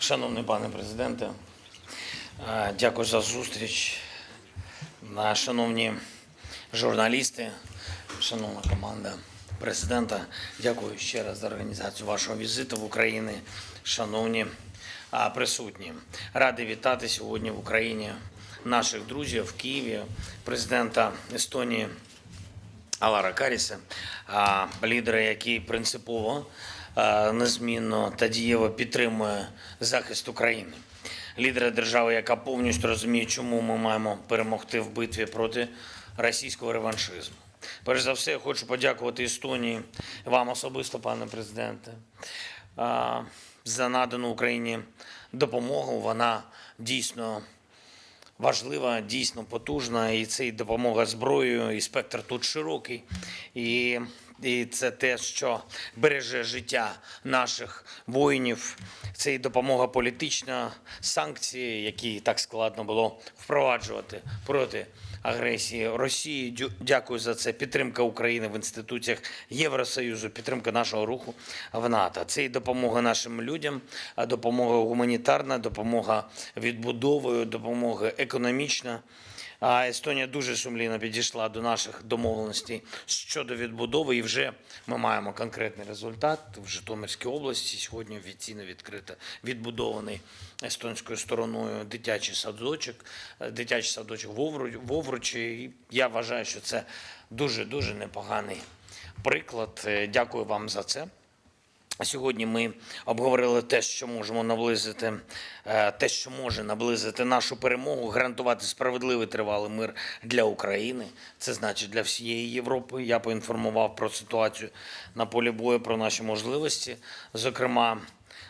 Шановний пане президенте, е, дякую за зустріч. Шановні журналісти, шановна команда президента, дякую ще раз за організацію вашого візиту в Україну. Шановні присутні, радий вітати сьогодні в Україні наших друзів в Києві, президента Естонії Алара Каріса, лідера, який принципово, незмінно та дієво підтримує захист України. Лідера держави, яка повністю розуміє, чому ми маємо перемогти в битві проти російського реваншизму. Перш за все, я хочу подякувати Естонії, вам особисто, пане президенте, за надану Україні допомогу. Вона дійсно важлива, дійсно потужна, і це і допомога зброєю, і спектр тут широкий. І, і це те, що береже життя наших воїнів. Це і допомога політична, санкції, які так складно було впроваджувати проти агресії Росії. Дякую за це. Підтримка України в інституціях Євросоюзу, підтримка нашого руху в НАТО. Це і допомога нашим людям, допомога гуманітарна, допомога відбудовою, допомога економічна. Естонія дуже сумлінно підійшла до наших домовленостей щодо відбудови, і вже ми маємо конкретний результат в Житомирській області. Сьогодні офіційно відкрито відбудований естонською стороною дитячий садочок, е, дитячий садочок в Овру- Овручі. Я вважаю, що це дуже дуже непоганий приклад. Е, Дякую вам за це. Сьогодні ми обговорили те, що можемо наблизити, е, те, що може наблизити нашу перемогу, гарантувати справедливий тривалий мир для України. Це значить для всієї Європи. Я поінформував про ситуацію на полі бою, про наші можливості, зокрема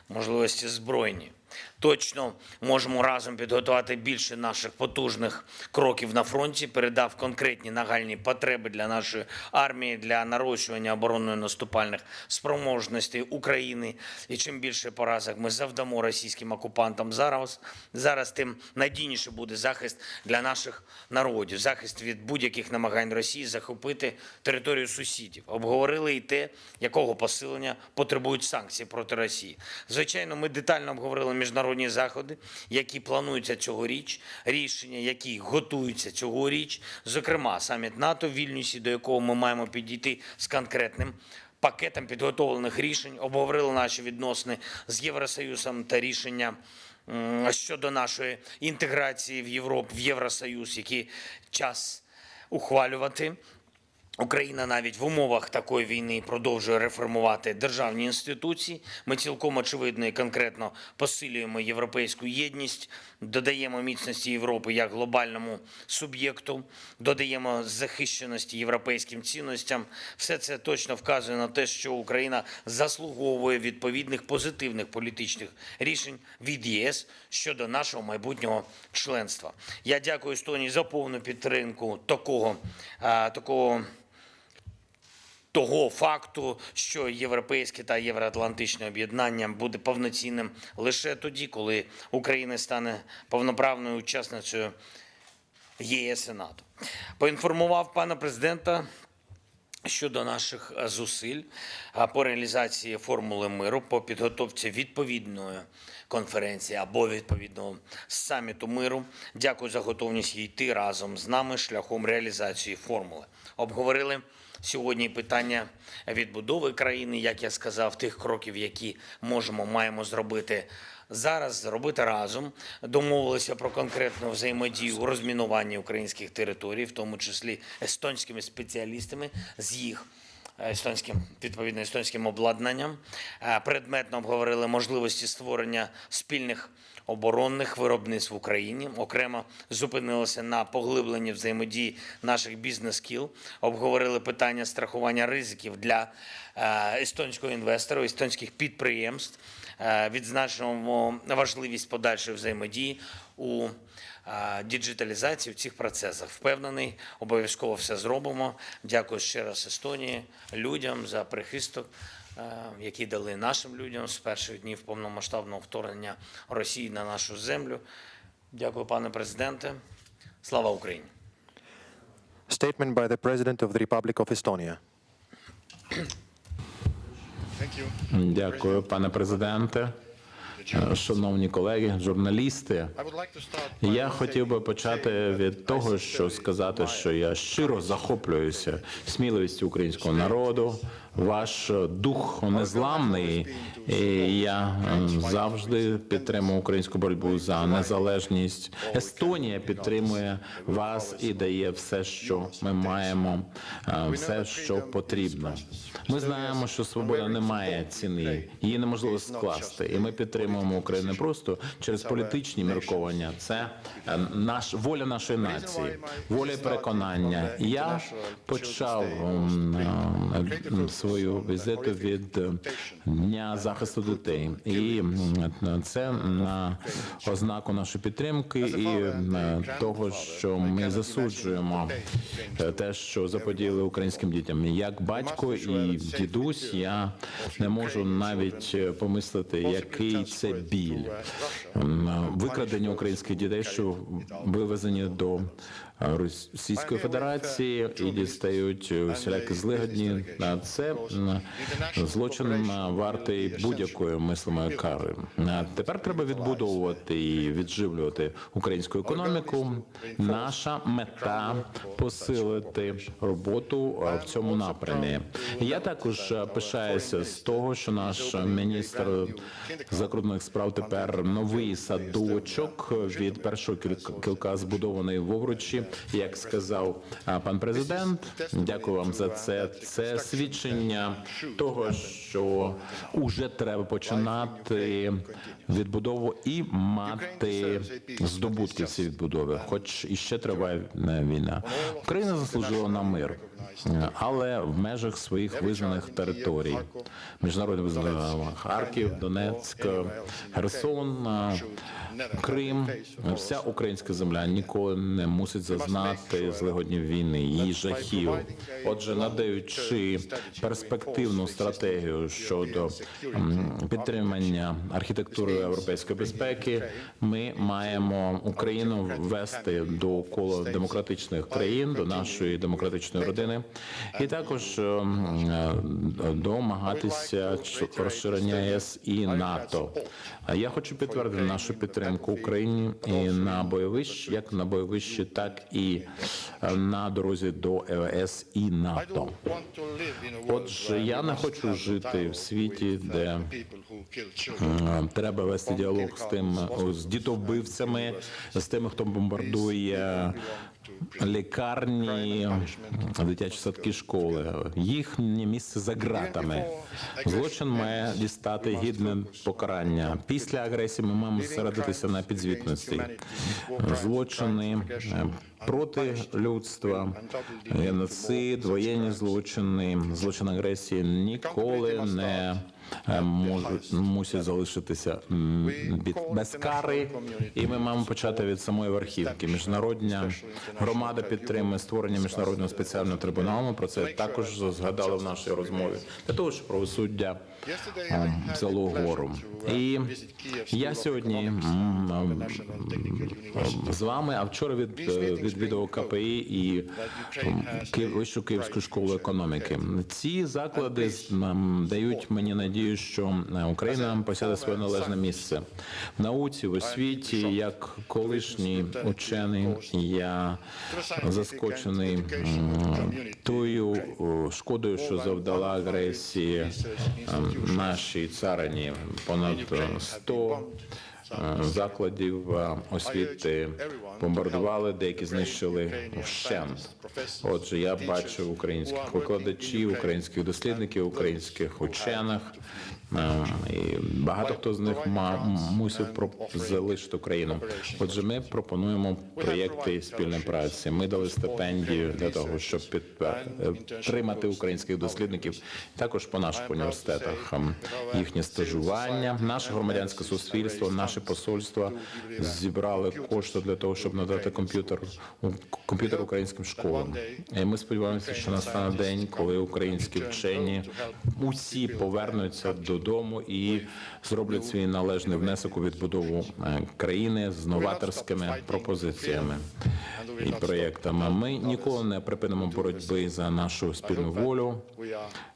можливості збройні. Точно можемо разом підготувати більше наших потужних кроків на фронті. Передав конкретні нагальні потреби для нашої армії для нарощування оборонної наступальних спроможностей України. І чим більше поразок ми завдамо російським окупантам зараз, зараз тим надійніше буде захист для наших народів, захист від будь-яких намагань Росії захопити територію сусідів. Обговорили і те, якого посилення потребують санкції проти Росії. Звичайно, ми детально обговорили міжнародні заходи, які плануються цьогоріч, рішення, які готуються цьогоріч, зокрема саміт НАТО в Вільнюсі, до якого ми маємо підійти з конкретним пакетом підготовлених рішень, обговорили наші відносини з Євросоюзом та рішення щодо нашої інтеграції в Європу, в Євросоюз, які час ухвалювати. Україна навіть в умовах такої війни продовжує реформувати державні інституції. Ми цілком очевидно і конкретно посилюємо європейську єдність, додаємо міцності Європи як глобальному суб'єкту, додаємо захищеності європейським цінностям. Все це точно вказує на те, що Україна заслуговує відповідних позитивних політичних рішень від ЄС щодо нашого майбутнього членства. Я дякую Естонії за повну підтримку такого, такого того факту, що європейське та євроатлантичне об'єднання буде повноцінним лише тоді, коли Україна стане повноправною учасницею ЄС і НАТО. Поінформував пана президента щодо наших зусиль по реалізації формули миру, по підготовці відповідної конференції або відповідного саміту миру. Дякую за готовність йти разом з нами шляхом реалізації формули. Обговорили сьогодні питання відбудови країни, як я сказав, тих кроків, які можемо, маємо зробити зараз, зробити разом. Домовилися про конкретну взаємодію у розмінуванні українських територій, в тому числі естонськими спеціалістами з їх естонським відповідно естонським обладнанням. Е, Предметно обговорили можливості створення спільних оборонних виробництв в Україні. Окремо зупинилися на поглибленні взаємодії наших бізнес-кіл. Обговорили питання страхування ризиків для е, естонського інвестора, естонських підприємств. Е, Відзначимо важливість подальшої взаємодії у е, діджиталізації в цих процесах. Впевнений, обов'язково все зробимо. Дякую ще раз Естонії, людям за прихисток, е, який дали нашим людям з перших днів повномасштабного вторгнення Росії на нашу землю. Дякую, пане президенте. Слава Україні! Statement by the President of the Republic of Estonia. Дякую, пане президенте. Е, Шановні колеги, журналісти, я хотів би почати від того, що сказати, що я щиро захоплююся сміливістю українського народу. Ваш дух незламний, і я завжди підтримую українську боротьбу за незалежність. Естонія підтримує вас і дає все, що ми маємо, е, все, що потрібно. Ми знаємо, що свобода не має ціни, її неможливо скласти, і ми підтримуємо Україну не просто через політичні мірковання. Це е, наш воля нашої нації, воля і переконання. Я почав е, свою візиту від е, дня захисту дітей, і це на ознаку нашої підтримки і е, того, що ми засуджуємо е, те, що заподіяли українським дітям. Як батько і дідусь, я не можу навіть е, помислити, який це біль. Викрадення українських дітей, що вивезені до е, Російської Федерації і дістають усілякі злигодні. Це. Злочин вартий будь-якої мислимої кари. Тепер треба відбудовувати і відживлювати українську економіку. Наша мета посилити роботу в цьому напрямі. Я також пишаюся з того, що наш міністр закордонних справ тепер новий садочок від першого кілка збудований в Овручі, як сказав пан президент. Дякую вам за це. Це свідчення того, що уже треба починати відбудову і мати здобутки цієї відбудови, хоч іще триває е, війна. Україна заслужила на мир, але в межах своїх визнаних територій. Міжнародний визнаних Харків, Донецьк, Херсон, Крим, вся українська земля ніколи не мусить зазнати злигоднів війни, її жахів. Отже, надаючи перспективну стратегію щодо підтримання архітектури європейської безпеки, ми маємо Україну ввести до кола демократичних країн, до нашої демократичної родини, і також ем, е, домагатися розширення ЄС і НАТО. Я хочу підтвердити нашу підтримку Україні і на бойовищі, як на бойовищі, так і е, на дорозі до ЕС і НАТО. Отже, я не хочу жити в світі, де Е, Треба вести діалог з тим з дітовбивцями, з тими, хто бомбардує лікарні, дитячі садки, школи. Їхнє місце за ґратами. Злочин має дістати гідне покарання. Після агресії ми маємо зосередитися на підзвітності. Злочини е, проти людства, геноцид, воєнні злочини, злочин агресії ніколи не мусять залишитися без кари, і ми маємо почати від самої верхівки. Міжнародна громада підтримує створення міжнародного спеціального трибуналу. Про це також згадали в нашій розмові для того, щоб правосуддя взяло гору. І я сьогодні з вами, а вчора від е, відвідував КПІ і Вищу Київську школу економіки. Ці заклади дають мені надію, що е, Україна посяде своє належне місце в науці, в освіті. Як колишній учений, я заскочений тою шкодою, що завдала агресії нашій царині. Понад е, 100 е, закладів е, освіти бомбардували, деякі знищили вщент. Отже, я бачив українських викладачів, українських дослідників, українських учених. Е, І багато хто з них мусив залишити Україну. Отже, ми пропонуємо проєкти спільної праці. Ми дали стипендію для того, щоб підтримати українських дослідників, також по наших університетах. ем, Їхнє стажування, наше громадянське суспільство, наше посольство зібрали кошти для того, щоб надати комп'ютер комп'ютер українським школам. І ми сподіваємося, що настане день, коли українські вчені усі повернуться додому і зроблять свій належний внесок у відбудову е, країни з новаторськими пропозиціями і проєктами. Ми ніколи не припинимо боротьби за нашу спільну волю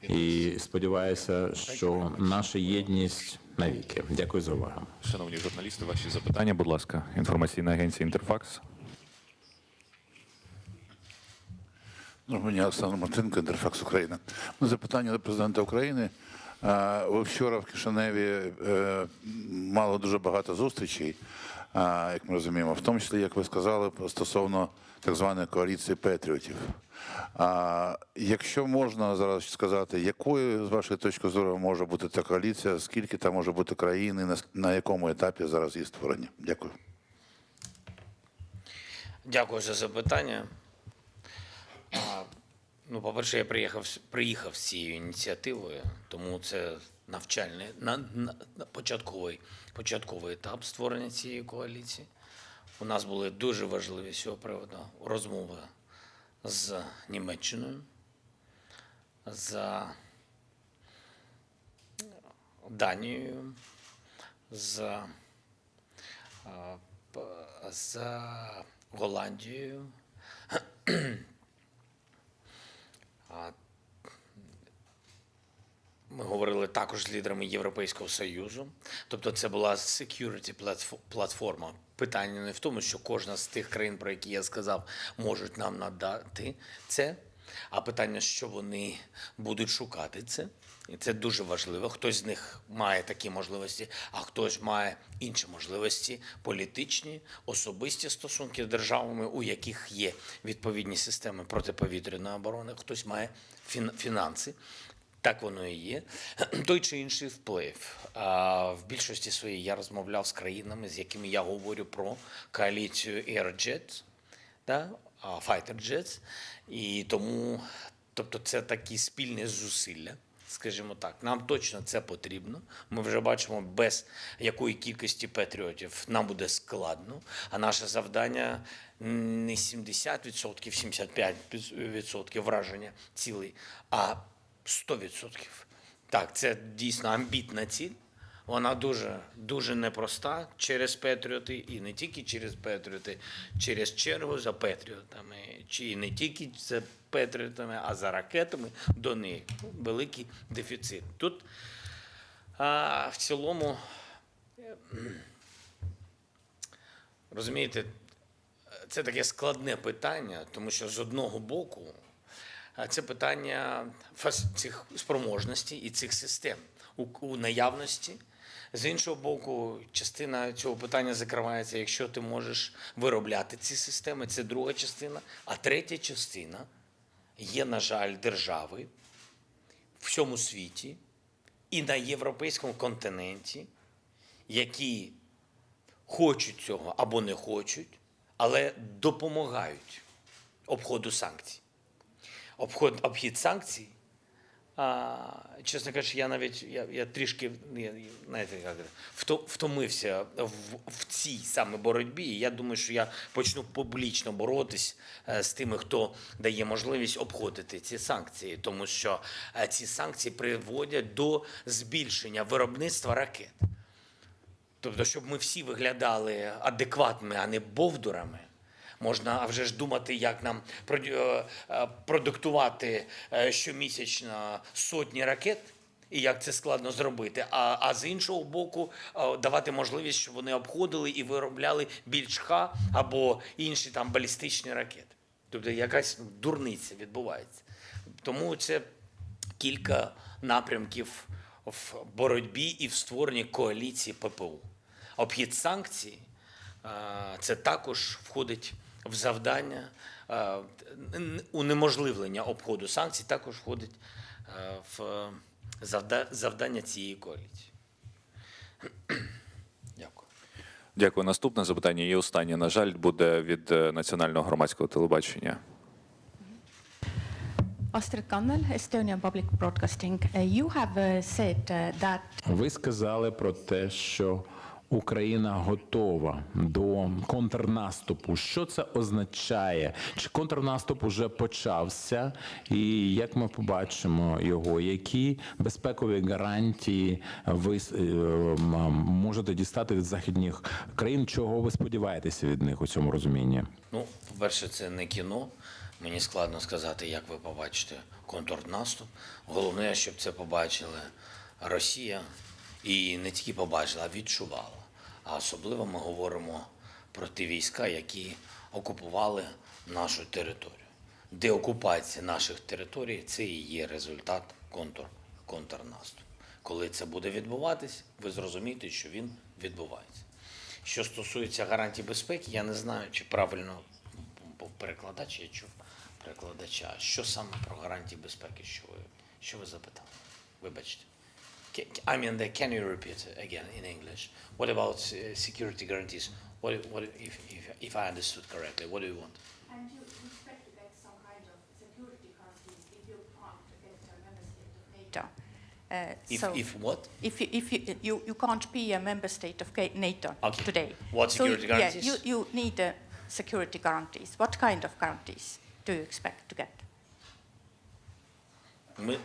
і сподіваюся, що наша єдність навіки. Дякую за увагу. Шановні журналісти, ваші запитання, будь ласка. Інформаційна агенція Інтерфакс. Доброго дня, Олександр Мартинко, Інтерфакс Україна. Запитання до президента України. Вчора в Кишиневі е, мали дуже багато зустрічей, як ми розуміємо, в тому числі, як ви сказали, стосовно так званої коаліції патріотів. Якщо можна зараз сказати, якою з вашої точки зору може бути та коаліція, скільки там може бути країн і на, на якому етапі зараз її створення? Дякую. Дякую за запитання. Ну, по-перше, я приїхав, приїхав з цією ініціативою, тому це навчальний на, на, на початковий, початковий етап створення цієї коаліції. У нас були дуже важливі з цього приводу розмови з Німеччиною, з Данією, з а, з Голландією. Ми говорили також з лідерами Європейського Союзу. Тобто це була security платформа. Питання не в тому, що кожна з тих країн, про які я сказав, можуть нам надати це, а питання, що вони будуть шукати це. І це дуже важливо. Хтось з них має такі можливості, а хтось має інші можливості політичні, особисті стосунки з державами, у яких є відповідні системи протиповітряної оборони. Хтось має фінанси. Так воно і є. Той чи інший вплив. В більшості своїй я розмовляв з країнами, з якими я говорю про коаліцію Airjet, да? Fighter Jets. І тому, тобто, це такі спільні зусилля. Скажімо так, нам точно це потрібно. Ми вже бачимо, без якої кількості патріотів нам буде складно. А наше завдання не 70%, 75% враження цілей, а 100%. Так, це дійсно амбітна ціль. Вона дуже, дуже непроста через Петріоти, і не тільки через Петріоти, через чергу за Петріотами, чи не тільки за Петріотами, а за ракетами до них. Великий дефіцит. Тут а, в цілому, розумієте, це таке складне питання, тому що з одного боку це питання цих спроможностей і цих систем у наявності. З іншого боку, частина цього питання закривається, якщо ти можеш виробляти ці системи, це друга частина. А третя частина є, на жаль, держави в всьому світі і на європейському континенті, які хочуть цього або не хочуть, але допомагають обходу санкцій обход, обхід санкцій. А, чесно кажучи, я навіть я, я трішки я, знаєте, як, вто- втомився в, в цій саме боротьбі. Я думаю, що я почну публічно боротись е, з тими, хто дає можливість обходити ці санкції, тому що е, ці санкції приводять до збільшення виробництва ракет. Тобто, щоб ми всі виглядали адекватними, а не бовдурами. Можна вже ж думати, як нам е, е, продуктувати е, щомісячно сотні ракет, і як це складно зробити. А, а з іншого боку, давати можливість, щоб вони обходили і виробляли більш ха або інші там балістичні ракети. Тобто якась дурниця відбувається. Тому це кілька напрямків в боротьбі і в створенні коаліції ППУ. Обхід санкцій це також входить в завдання е, унеможливлення обходу санкцій, також входить е, в завда- завдання цієї коаліції. Дякую. Дякую. Наступне запитання і останнє, на жаль, буде від е, Національного громадського телебачення. Estonian Public Broadcasting. You have said that Ви сказали про те, що Україна готова до контрнаступу. Що це означає? Чи контрнаступ уже почався? І як ми побачимо його? Які безпекові гарантії ви е, можете дістати від західних країн? Чого ви сподіваєтеся від них у цьому розумінні? Ну, по-перше, це не кіно. Мені складно сказати, як ви побачите контрнаступ. Головне, щоб це побачили Росія І не тільки побачила, а відчувала. А особливо ми говоримо про ті війська, які окупували нашу територію. Деокупація наших територій це і є результат контур, контрнаступу. Коли це буде відбуватись, ви зрозумієте, що він відбувається. Що стосується гарантій безпеки, я не знаю, чи правильно перекладач, я чув перекладача. Що саме про гарантії безпеки? Що ви, що ви запитали? Вибачте. Ca- I mean, the- can you repeat again in English? What about uh, security guarantees? What, what if, if, if I understood correctly, what do you want? And you expect to get some kind of security guarantees if you can't get a member state of NATO? Uh, If, so if what? if you, if you, you, you can't be a member state of NATO Okay. today. What So, security guarantees? Yeah, you, you need uh, security guarantees. What kind of guarantees do you expect to get? Ми,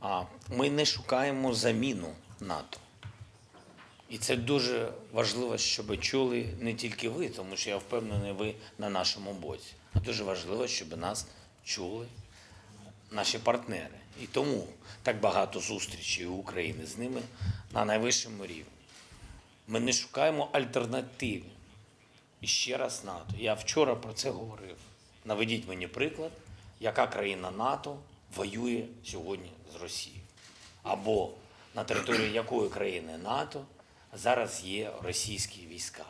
а, ми не шукаємо заміну НАТО. І це дуже важливо, щоб чули не тільки ви, тому що я впевнений, ви на нашому боці. А дуже важливо, щоб нас чули наші партнери. І тому так багато зустрічей у України з ними на найвищому рівні. Ми не шукаємо альтернативи. І ще раз НАТО. Я вчора про це говорив. Наведіть мені приклад, яка країна НАТО воює сьогодні з Росією. Або на території якої країни НАТО зараз є російські війська,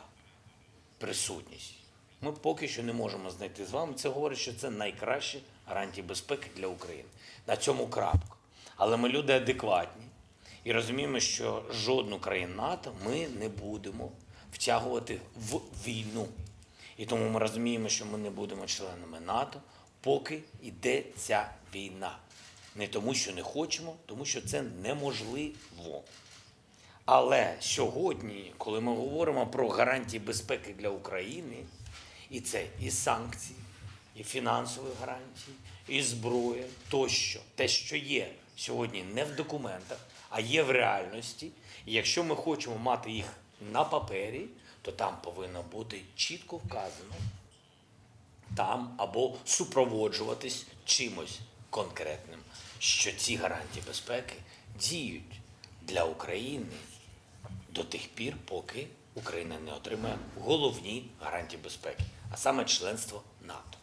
присутність. Ми поки що не можемо знайти з вами. Це говорить, що це найкращі гарантії безпеки для України. На цьому крапка. Але ми люди адекватні і розуміємо, що жодну країну НАТО ми не будемо втягувати в війну. І тому ми розуміємо, що ми не будемо членами НАТО, поки йде ця війна. Не тому, що не хочемо, тому що це неможливо. Але сьогодні, коли ми говоримо про гарантії безпеки для України, і це і санкції, і фінансові гарантії, і зброя тощо, те, що є сьогодні не в документах, а є в реальності. І якщо ми хочемо мати їх на папері, то там повинно бути чітко вказано, там або супроводжуватись чимось конкретним, що ці гарантії безпеки діють для України до тих пір, поки Україна не отримає головні гарантії безпеки, а саме членство НАТО.